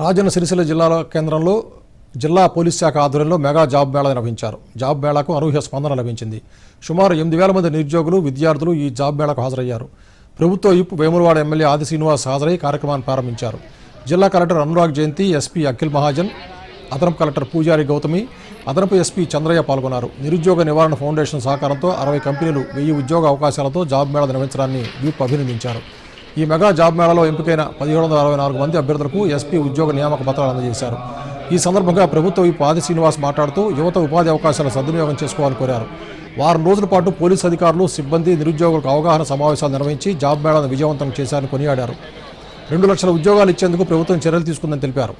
రాజన్న సిరిసిల్ల జిల్లాలో కేంద్రంలో జిల్లా పోలీస్ శాఖ ఆధ్వర్యంలో మెగా జాబ్ మేళా నిర్వహించారు. జాబ్ మేళాకు అనూహ్య స్పందన లభించింది. సుమారు ఎనిమిది వేల మంది నిరుద్యోగులు విద్యార్థులు ఈ జాబ్ మేళాకు హాజరయ్యారు. ప్రభుత్వ ఇప్పు వేములవాడ ఎమ్మెల్యే ఆది శ్రీనివాస్ హాజరై కార్యక్రమాన్ని ప్రారంభించారు. జిల్లా కలెక్టర్ అనురాగ్ జయంతి ఎస్పీ అఖిల్ మహాజన్ అదనపు కలెక్టర్ పూజారి గౌతమి అదనపు ఎస్పీ చంద్రయ్య పాల్గొన్నారు. నిరుద్యోగ నివారణ ఫౌండేషన్ సహకారంతో అరవై కంపెనీలు వెయ్యి ఉద్యోగ అవకాశాలతో జాబ్ మేళా నిర్వహించడాన్ని వీప్ అభినందించారు. ఈ మెగా జాబ్ మేళాలో ఎంపికైన పదిహేడు వందల అరవై నాలుగు మంది అభ్యర్థులకు ఎస్పీ ఉద్యోగ నియామక పత్రాలు అందజేశారు. ఈ సందర్భంగా ప్రభుత్వ ఈ ఆది శ్రీనివాస్ మాట్లాడుతూ యువత ఉపాధి అవకాశాల సద్వినియోగం చేసుకోవాలని కోరారు. వారం రోజుల పాటు పోలీసు అధికారులు సిబ్బంది నిరుద్యోగులకు అవగాహన సమావేశాలు నిర్వహించి జాబ్ మేళాను విజయవంతం చేశారని కొనియాడారు. రెండు లక్షల ఉద్యోగాలు ఇచ్చేందుకు ప్రభుత్వం చర్యలు తీసుకుందని తెలిపారు.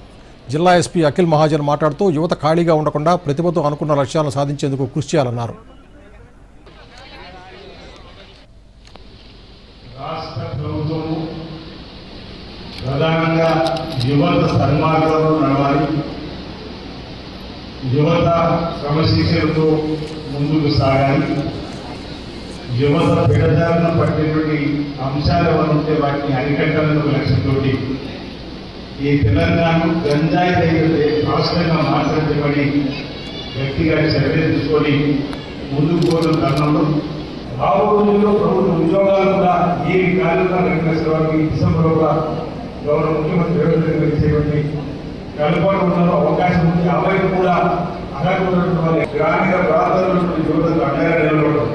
జిల్లా ఎస్పీ అఖిల్ మహాజన్ మాట్లాడుతూ యువత ఖాళీగా ఉండకుండా ప్రతిభతో అనుకున్న లక్ష్యాలను సాధించేందుకు కృషి చేయాలన్నారు. ప్రభుత్వము ప్రధానంగా యువత సన్మార్గంలో నడవాలి. యువత క్రమశిక్షణతో ముందుకు సాగాలి. యువత పెడదారిన పట్టినటువంటి అంశాలు ఏమైనా ఉంటే వాటిని అరికట్టాలని ఒక లక్ష్యంతో ఈ తెలంగాణ గంజాయి రహిత రాష్ట్రంగా మార్చబడి వ్యక్తిగా చర్యలు తీసుకొని ముందుకు పోతున్న తరుణంలో రాబో రోజుల్లో ప్రభుత్వ ఏ కార్యక్రమం వెంకటేశ్వర వారికి డిసెంబర్ కూడా గౌరవ ముఖ్యమంత్రి రేవంత్ రెడ్డి గారు ఇచ్చేటువంటి కలుపుకొని ఉన్న అవకాశం ఉంది. అవైపు కూడా అడగకున్నటువంటి వారి గ్రామీణ ప్రాంతాల్లో యువతకు అండగా నిలబడడం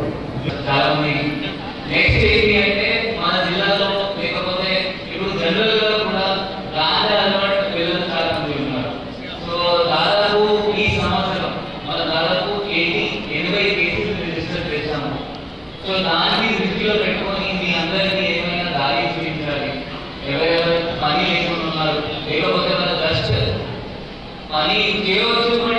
నెక్స్ట్ ఏంటి అంటే మన జిల్లాలో లేకపోతే ఇప్పుడు జనరల్గా కూడా గాంజా అలవాటు పిల్లలు చాలా మంది ఉన్నారు. సో దాదాపు ఈ సంవత్సరం దాదాపు ఎయిటీ ఎనభై కేసులు రిజిస్టర్ చేశాము. సో దాన్ని దృష్టిలో ఎవరెవరు పని లేకుండా ఉన్నారు లేకపోతే మన జస్ట్ పని ఉద్యోగ